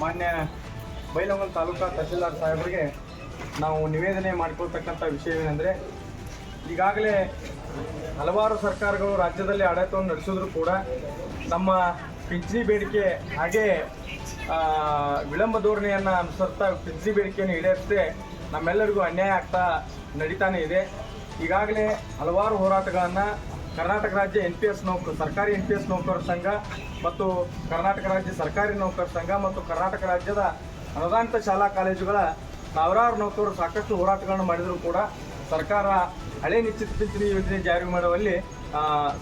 ಮಾನ್ಯ ಬೈಲಹೊಂಗಲ ತಾಲೂಕಾ ತಹಸೀಲ್ದಾರ್ ಸಾಹೇಬರಿಗೆ ನಾವು ನಿವೇದನೆ ಮಾಡಿಕೊಳ್ತಕ್ಕಂಥ ವಿಷಯವೇನೆಂದರೆ, ಈಗಾಗಲೇ ಹಲವಾರು ಸರ್ಕಾರಗಳು ರಾಜ್ಯದಲ್ಲಿ ಆಡಳಿತವನ್ನು ನಡೆಸಿದ್ರು ಕೂಡ ನಮ್ಮ ಪಿಂಚಣಿ ಬೇಡಿಕೆ ಹಾಗೆ ವಿಳಂಬ ಧೋರಣೆಯನ್ನು ಅನುಸರಿಸ್ತಾ ಪಿಂಚಣಿ ಬೇಡಿಕೆಯನ್ನು ಈಡೇರಿಸದೆ ನಮ್ಮೆಲ್ಲರಿಗೂ ಅನ್ಯಾಯ ಆಗ್ತಾ ನಡೀತಾನೆ ಇದೆ. ಈಗಾಗಲೇ ಹಲವಾರು ಹೋರಾಟಗಳನ್ನು ಕರ್ನಾಟಕ ರಾಜ್ಯ ಎನ್ ಪಿ ಎಸ್ ನೌಕರ, ಸರ್ಕಾರಿ ಎನ್ ಪಿ ಎಸ್ ನೌಕರರ ಸಂಘ ಮತ್ತು ಕರ್ನಾಟಕ ರಾಜ್ಯ ಸರ್ಕಾರಿ ನೌಕರರ ಸಂಘ ಮತ್ತು ಕರ್ನಾಟಕ ರಾಜ್ಯದ ಅನುದಾನಿತ ಶಾಲಾ ಕಾಲೇಜುಗಳ ಸಾವಿರಾರು ನೌಕರರು ಸಾಕಷ್ಟು ಹೋರಾಟಗಳನ್ನು ಮಾಡಿದರೂ ಕೂಡ ಸರ್ಕಾರ ಹಳೆ ನಿಶ್ಚಿತ ಪಿಂಚಣಿ ಯೋಜನೆ ಜಾರಿ ಮಾಡುವಲ್ಲಿ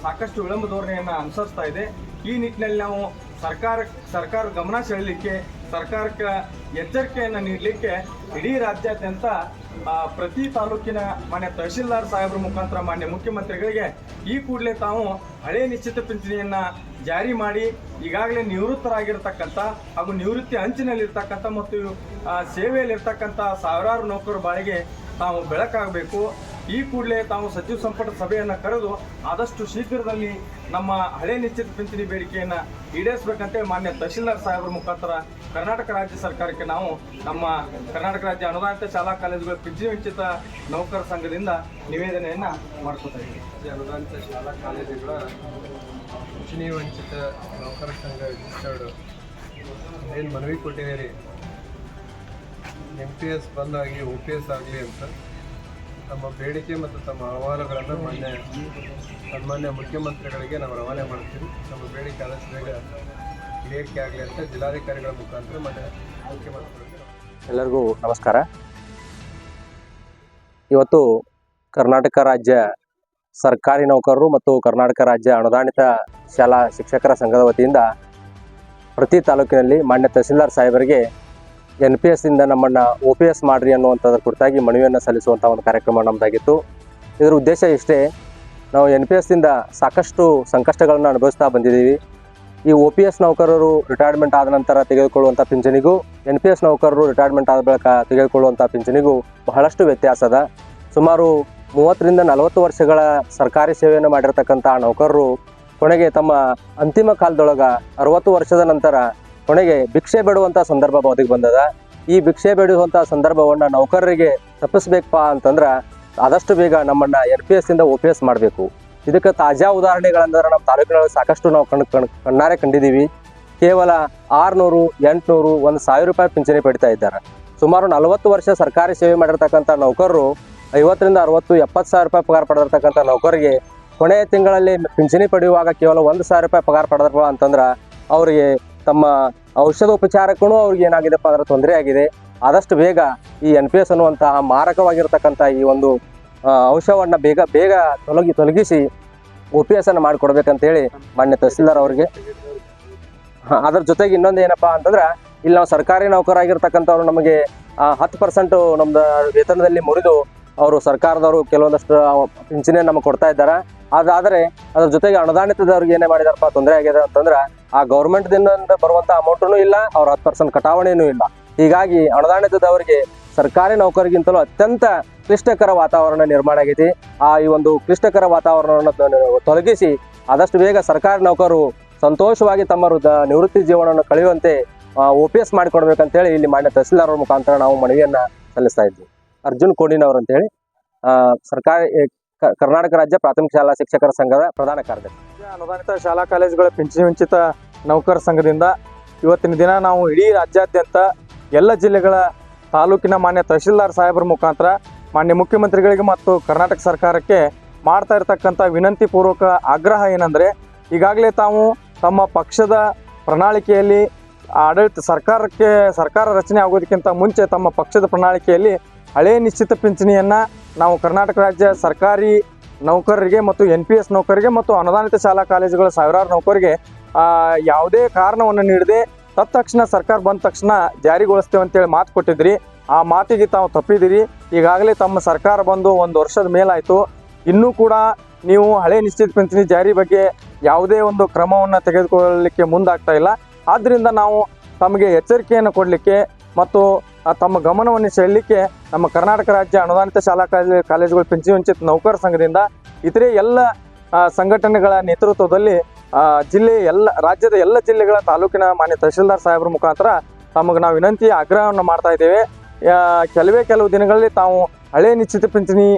ಸಾಕಷ್ಟು ವಿಳಂಬ ಧೋರಣೆಯನ್ನು ಅನುಸರಿಸ್ತಾ ಇದೆ. ಈ ನಿಟ್ಟಿನಲ್ಲಿ ನಾವು ಸರ್ಕಾರ ಸರ್ಕಾರ ಗಮನ ಸೆಳೆಯಲಿಕ್ಕೆ ಸರ್ಕಾರಕ್ಕೆ ಎಚ್ಚರಿಕೆಯನ್ನು ನೀಡಲಿಕ್ಕೆ ಇಡೀ ರಾಜ್ಯಾದ್ಯಂತ ಪ್ರತಿ ತಾಲೂಕಿನ ಮಾನ್ಯ ತಹಶೀಲ್ದಾರ್ ಸಾಹೇಬ್ರ ಮುಖಾಂತರ ಮಾನ್ಯ ಮುಖ್ಯಮಂತ್ರಿಗಳಿಗೆ ಈ ಕೂಡಲೇ ತಾವು ಹಳೆ ನಿಶ್ಚಿತ ಪಿಂಚಣಿಯನ್ನು ಜಾರಿ ಮಾಡಿ ಈಗಾಗಲೇ ನಿವೃತ್ತರಾಗಿರ್ತಕ್ಕಂಥ ಹಾಗೂ ನಿವೃತ್ತಿ ಅಂಚಿನಲ್ಲಿರ್ತಕ್ಕಂಥ ಮತ್ತು ಸೇವೆಯಲ್ಲಿರ್ತಕ್ಕಂಥ ಸಾವಿರಾರು ನೌಕರರ ಬಾಳಿಗೆ ತಾವು ಬೆಳಕಾಗಬೇಕು. ಈ ಕೂಡಲೇ ತಾವು ಸಚಿವ ಸಂಪುಟ ಸಭೆಯನ್ನು ಕರೆದು ಆದಷ್ಟು ಶೀಘ್ರದಲ್ಲಿ ನಮ್ಮ ಹಳೆ ನಿಶ್ಚಿತ ಪಿಂಚಣಿ ಬೇಡಿಕೆಯನ್ನು ಈಡೇರಿಸಬೇಕಂತೆ ಮಾನ್ಯ ತಹಶೀಲ್ದಾರ್ ಸಾಹೇಬರ ಮುಖಾಂತರ ಕರ್ನಾಟಕ ರಾಜ್ಯ ಸರ್ಕಾರಕ್ಕೆ ನಾವು ನಮ್ಮ ಕರ್ನಾಟಕ ರಾಜ್ಯ ಅನುದಾನಿತ ಶಾಲಾ ಕಾಲೇಜುಗಳ ಪಿಂಚಣಿ ವಂಚಿತ ನೌಕರ ಸಂಘದಿಂದ ನಿವೇದನೆಯನ್ನು ಮಾಡ್ಕೋತಾ ಇದ್ದೀವಿ. ಅನುದಾನಿತ ಶಾಲಾ ಕಾಲೇಜುಗಳ ಪಿಂಚಣಿ ವಂಚಿತ ನೌಕರ ಸಂಘ ರಿಜಿಸ್ಟರ್ಡ್ ಏನು ಮನವಿ ಕೊಟ್ಟಿದ್ದೀರಿ? ಎಂ ಪಿ ಎಸ್ ಬಂದಾಗಿ ಓ ಪಿ ಎಸ್ ಆಗಲಿ ಅಂತ. ತಮ್ಮ ಬೇಡಿಕೆ ಮತ್ತು ತಮ್ಮ ಅಹವಾಲುಗಳನ್ನು ಮಾನ್ಯ ಸನ್ಮಾನ್ಯ ಮುಖ್ಯಮಂತ್ರಿಗಳಿಗೆ ನಾವು ರವಾನೆ ಮಾಡ್ತೀವಿ. ನಮ್ಮ ಬೇಡಿಕೆ ಆದಷ್ಟು ಬೇಗ ಈಡೇರಿಕೆ ಆಗಲಿ ಅಂತ ಜಿಲ್ಲಾಧಿಕಾರಿಗಳ ಮುಖಾಂತರ ಮಾನ್ಯ ಮುಖ್ಯಮಂತ್ರಿಗಳಿಗೆ ಎಲ್ಲರಿಗೂ ನಮಸ್ಕಾರ. ಇವತ್ತು ಕರ್ನಾಟಕ ರಾಜ್ಯ ಸರ್ಕಾರಿ ನೌಕರರು ಮತ್ತು ಕರ್ನಾಟಕ ರಾಜ್ಯ ಅನುದಾನಿತ ಶಾಲಾ ಶಿಕ್ಷಕರ ಸಂಘದ ವತಿಯಿಂದ ಪ್ರತಿ ತಾಲೂಕಿನಲ್ಲಿ ಮಾನ್ಯ ತಹಸೀಲ್ದಾರ್ ಸಾಹೇಬರಿಗೆ ಎನ್ ಪಿ ಎಸ್ ಇಂದ ನಮ್ಮನ್ನ ಒ ಪಿ ಎಸ್ ಮಾಡ್ರಿ ಅನ್ನುವಂಥದ್ರ ಕುರಿತಾಗಿ ಮನವಿಯನ್ನು ಸಲ್ಲಿಸುವಂಥ ಒಂದು ಕಾರ್ಯಕ್ರಮ ನಮ್ಮದಾಗಿತ್ತು ಇದರ ಉದ್ದೇಶ ಇಷ್ಟೇ, ನಾವು ಎನ್ ಪಿ ಎಸ್ಸಿಂದ ಸಾಕಷ್ಟು ಸಂಕಷ್ಟಗಳನ್ನು ಅನುಭವಿಸ್ತಾ ಬಂದಿದ್ದೀವಿ. ಈ ಒ ಪಿ ಎಸ್ ನೌಕರರು ರಿಟೈರ್ಮೆಂಟ್ ಆದ ನಂತರ ತೆಗೆದುಕೊಳ್ಳುವಂಥ ಪಿಂಚಣಿಗೂ ಎನ್ ಪಿ ಎಸ್ ನೌಕರರು ರಿಟೈರ್ಮೆಂಟ್ ಆದ ಬಳಿಕ ತೆಗೆದುಕೊಳ್ಳುವಂಥ ಪಿಂಚಣಿಗೂ ಬಹಳಷ್ಟು ವ್ಯತ್ಯಾಸ ಅದ. ಸುಮಾರು ಮೂವತ್ತರಿಂದ ನಲವತ್ತು ವರ್ಷಗಳ ಸರ್ಕಾರಿ ಸೇವೆಯನ್ನು ಮಾಡಿರ್ತಕ್ಕಂಥ ನೌಕರರು ಕೊನೆಗೆ ತಮ್ಮ ಅಂತಿಮ ಕಾಲದೊಳಗೆ ಅರವತ್ತು ವರ್ಷದ ನಂತರ ಕೊನೆಗೆ ಭಿಕ್ಷೆ ಬೇಡುವಂಥ ಸಂದರ್ಭ ಬದುಕು ಬಂದದ. ಈ ಭಿಕ್ಷೆ ಬೇಡುವಂಥ ಸಂದರ್ಭವನ್ನು ನೌಕರರಿಗೆ ತಪ್ಪಿಸ್ಬೇಕಪ್ಪ ಅಂತಂದ್ರೆ ಆದಷ್ಟು ಬೇಗ ನಮ್ಮನ್ನು ಎನ್ ಪಿ ಎಸ್ಸಿಂದ ಓ ಪಿ ಎಸ್ ಮಾಡಬೇಕು. ಇದಕ್ಕೆ ತಾಜಾ ಉದಾಹರಣೆಗಳಂದ್ರೆ ನಮ್ಮ ತಾಲೂಕಿನಲ್ಲಿ ಸಾಕಷ್ಟು ನಾವು ಕಣ್ ಕಣ್ ಕಣ್ಣಾರೆ ಕಂಡಿದ್ದೀವಿ. ಕೇವಲ ಆರುನೂರು, ಎಂಟುನೂರು, ಒಂದು ಸಾವಿರ ರೂಪಾಯಿ ಪಿಂಚಣಿ ಪಡಿತಾ ಇದ್ದಾರೆ. ಸುಮಾರು ನಲವತ್ತು ವರ್ಷ ಸರ್ಕಾರಿ ಸೇವೆ ಮಾಡಿರ್ತಕ್ಕಂಥ ನೌಕರರು ಐವತ್ತರಿಂದ ಅರವತ್ತು, ಎಪ್ಪತ್ತು ಸಾವಿರ ರೂಪಾಯಿ ಪಗಾರ ಪಡೆದಿರ್ತಕ್ಕಂಥ ನೌಕರಿಗೆ ಕೊನೆಯ ತಿಂಗಳಲ್ಲಿ ಪಿಂಚಣಿ ಪಡೆಯುವಾಗ ಕೇವಲ ಒಂದು ಸಾವಿರ ರೂಪಾಯಿ ಪಗಾರ ಪಡೆದ್ರಪ್ಪ ಅಂತಂದ್ರೆ ಅವರಿಗೆ ತಮ್ಮ ಔಷಧೋಪಚಾರಕ್ಕೂ ಅವ್ರಿಗೆ ಏನಾಗಿದೆಪ್ಪ ಅಂದ್ರೆ ತೊಂದರೆ ಆಗಿದೆ. ಆದಷ್ಟು ಬೇಗ ಈ ಎನ್ ಪಿ ಎಸ್ ಅನ್ನುವಂತಹ ಮಾರಕವಾಗಿರ್ತಕ್ಕಂಥ ಈ ಒಂದು ಔಷಧವನ್ನು ಬೇಗ ಬೇಗ ತೊಲಗಿ, ತೊಲಗಿಸಿ ಒ ಪಿ ಎಸ್ ಅನ್ನು ಮಾಡಿಕೊಡ್ಬೇಕಂತೇಳಿ ಮಾನ್ಯ ತಹಸೀಲ್ದಾರ್ ಅವ್ರಿಗೆ. ಅದ್ರ ಜೊತೆಗೆ ಇನ್ನೊಂದು ಏನಪ್ಪ ಅಂತಂದ್ರೆ ಇಲ್ಲಿ ನಾವು ಸರ್ಕಾರಿ ನೌಕರಾಗಿರ್ತಕ್ಕಂಥವ್ರು ನಮಗೆ ಹತ್ತು ಪರ್ಸೆಂಟು ನಮ್ದು ವೇತನದಲ್ಲಿ ಮುರಿದು ಅವರು ಸರ್ಕಾರದವರು ಕೆಲವೊಂದಷ್ಟು ಪಿಂಚಣಿಯನ್ನು ನಮಗೆ ಕೊಡ್ತಾ ಇದ್ದಾರೆ. ಅದಾದರೆ ಅದ್ರ ಜೊತೆಗೆ ಅನುದಾನಿತದವ್ರಿಗೆ ಏನೇ ಮಾಡಿದಾರಪ್ಪ ತೊಂದರೆ ಆಗಿದೆ ಅಂತಂದ್ರೆ ಆ ಗೌರ್ಮೆಂಟ್ದಿಂದ ಬರುವಂಥ ಅಮೌಂಟೂ ಇಲ್ಲ, ಅವ್ರ ಹತ್ತು ಪರ್ಸೆಂಟ್ ಕಟಾವಣೆನೂ ಇಲ್ಲ. ಹೀಗಾಗಿ ಅನುದಾನಿತದವರಿಗೆ ಸರ್ಕಾರಿ ನೌಕರಿಗಿಂತಲೂ ಅತ್ಯಂತ ಕ್ಲಿಷ್ಟಕರ ವಾತಾವರಣ ನಿರ್ಮಾಣ ಆಗೈತಿ. ಆ ಈ ಒಂದು ಕ್ಲಿಷ್ಟಕರ ವಾತಾವರಣವನ್ನು ತೊಲಗಿಸಿ ಆದಷ್ಟು ಬೇಗ ಸರ್ಕಾರಿ ನೌಕರರು ಸಂತೋಷವಾಗಿ ತಮ್ಮ ನಿವೃತ್ತಿ ಜೀವನವನ್ನು ಕಳೆಯುವಂತೆ ಓ ಪಿ ಎಸ್ ಮಾಡಿಕೊಡ್ಬೇಕಂತೇಳಿ ಇಲ್ಲಿ ಮಾನ್ಯ ತಹಸೀಲ್ದಾರ್ ಅವ್ರ ಮುಖಾಂತರ ನಾವು ಮನವಿಯನ್ನು ಸಲ್ಲಿಸ್ತಾ ಇದ್ವಿ. ಅರ್ಜುನ್ ಕೋಡಿನವರು ಅಂತೇಳಿ ಸರ್ಕಾರಿ ಕರ್ನಾಟಕ ರಾಜ್ಯ ಪ್ರಾಥಮಿಕ ಶಾಲಾ ಶಿಕ್ಷಕರ ಸಂಘದ ಪ್ರಧಾನ ಕಾರ್ಯದರ್ಶಿ. ಅನುದಾನಿತ ಶಾಲಾ ಕಾಲೇಜುಗಳ ಪಿಂಚಣಿ ವಂಚಿತ ನೌಕರ ಸಂಘದಿಂದ ಇವತ್ತಿನ ದಿನ ನಾವು ಇಡೀ ರಾಜ್ಯಾದ್ಯಂತ ಎಲ್ಲ ಜಿಲ್ಲೆಗಳ ತಾಲೂಕಿನ ಮಾನ್ಯ ತಹಶೀಲ್ದಾರ್ ಸಾಹೇಬರ ಮುಖಾಂತರ ಮಾನ್ಯ ಮುಖ್ಯಮಂತ್ರಿಗಳಿಗೆ ಮತ್ತು ಕರ್ನಾಟಕ ಸರ್ಕಾರಕ್ಕೆ ಮಾಡ್ತಾ ಇರತಕ್ಕಂಥ ವಿನಂತಿ ಪೂರ್ವಕ ಆಗ್ರಹ ಏನಂದರೆ, ಈಗಾಗಲೇ ತಾವು ತಮ್ಮ ಪಕ್ಷದ ಪ್ರಣಾಳಿಕೆಯಲ್ಲಿ ಆಡಳಿತ ಸರ್ಕಾರಕ್ಕೆ ಸರ್ಕಾರ ರಚನೆ ಆಗೋದಕ್ಕಿಂತ ಮುಂಚೆ ತಮ್ಮ ಪಕ್ಷದ ಪ್ರಣಾಳಿಕೆಯಲ್ಲಿ ಹಳೆ ನಿಶ್ಚಿತ ಪಿಂಚಣಿಯನ್ನು ನಾವು ಕರ್ನಾಟಕ ರಾಜ್ಯ ಸರ್ಕಾರಿ ನೌಕರರಿಗೆ ಮತ್ತು ಎನ್ ಪಿ ಎಸ್ ನೌಕರರಿಗೆ ಮತ್ತು ಅನುದಾನಿತ ಶಾಲಾ ಕಾಲೇಜುಗಳ ಸಾವಿರಾರು ನೌಕರಿಗೆ ಯಾವುದೇ ಕಾರಣವನ್ನು ನೀಡದೆ ತತ್ಕ್ಷಣ ಸರ್ಕಾರ ಬಂದ ತಕ್ಷಣ ಜಾರಿಗೊಳಿಸ್ತೇವೆ ಅಂತೇಳಿ ಮಾತು ಕೊಟ್ಟಿದ್ರಿ. ಆ ಮಾತಿಗೆ ತಾವು ತಪ್ಪಿದಿರಿ ಈಗಾಗಲೇ ತಮ್ಮ ಸರ್ಕಾರ ಬಂದು ಒಂದು ವರ್ಷದ ಮೇಲಾಯಿತು. ಇನ್ನೂ ಕೂಡ ನೀವು ಹಳೆ ನಿಶ್ಚಿತ ಪಿಂಚಣಿ ಜಾರಿ ಬಗ್ಗೆ ಯಾವುದೇ ಒಂದು ಕ್ರಮವನ್ನು ತೆಗೆದುಕೊಳ್ಳಲಿಕ್ಕೆ ಮುಂದಾಗ್ತಾ ಇಲ್ಲ. ಆದ್ದರಿಂದ ನಾವು ತಮಗೆ ಎಚ್ಚರಿಕೆಯನ್ನು ಕೊಡಲಿಕ್ಕೆ ಮತ್ತು ತಮ್ಮ ಗಮನವನ್ನು ಸೆಳಲಿಕ್ಕೆ ನಮ್ಮ ಕರ್ನಾಟಕ ರಾಜ್ಯ ಅನುದಾನಿತ ಶಾಲಾ ಕಾಲೇಜ್ ಕಾಲೇಜುಗಳ ಪಿಂಚಣಿ ವಂಚಿತ ನೌಕರ ಸಂಘದಿಂದ ಇತರೆ ಎಲ್ಲ ಸಂಘಟನೆಗಳ ನೇತೃತ್ವದಲ್ಲಿ ಜಿಲ್ಲೆ ಎಲ್ಲ, ರಾಜ್ಯದ ಎಲ್ಲ ಜಿಲ್ಲೆಗಳ ತಾಲೂಕಿನ ಮಾನ್ಯ ತಹಶೀಲ್ದಾರ್ ಸಾಹೇಬ್ರ ಮುಖಾಂತರ ತಮಗೆ ನಾವು ವಿನಂತಿ ಆಗ್ರಹವನ್ನು ಮಾಡ್ತಾ ಇದ್ದೇವೆ. ಕೆಲವೇ ಕೆಲವು ದಿನಗಳಲ್ಲಿ ತಾವು ಹಳೆ ನಿಶ್ಚಿತ ಪಿಂಚಣಿ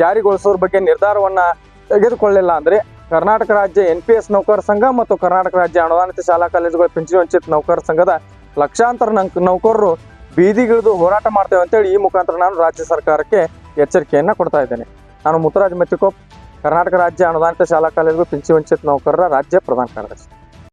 ಜಾರಿಗೊಳಿಸೋದ್ರ ಬಗ್ಗೆ ನಿರ್ಧಾರವನ್ನು ತೆಗೆದುಕೊಳ್ಳಿಲ್ಲ ಅಂದರೆ ಕರ್ನಾಟಕ ರಾಜ್ಯ ಎನ್ ಪಿ ಎಸ್ ನೌಕರ ಸಂಘ ಮತ್ತು ಕರ್ನಾಟಕ ರಾಜ್ಯ ಅನುದಾನಿತ ಶಾಲಾ ಕಾಲೇಜುಗಳ ಪಿಂಚಣಿ ವಂಚಿತ ನೌಕರ ಸಂಘದ ಲಕ್ಷಾಂತರ ನೌಕ, ನೌಕರರು ಬೀದಿಗಿಳಿದು ಹೋರಾಟ ಮಾಡ್ತೇವೆ ಅಂತೇಳಿ ಈ ಮುಖಾಂತರ ನಾನು ರಾಜ್ಯ ಸರ್ಕಾರಕ್ಕೆ ಎಚ್ಚರಿಕೆಯನ್ನು ಕೊಡ್ತಾ ಇದ್ದೇನೆ. ನಾನು ಮುತ್ತುರಾಜ್ ಮತ್ತಿಕೋಪ್ ಕರ್ನಾಟಕ ರಾಜ್ಯ ಅನುದಾನಿತ ಶಾಲಾ ಕಾಲೇಜು ಪಿಂಚಿ ವಂಚಿತ ನೌಕರರ ರಾಜ್ಯ ಪ್ರಧಾನ ಕಾರ್ಯದರ್ಶಿ.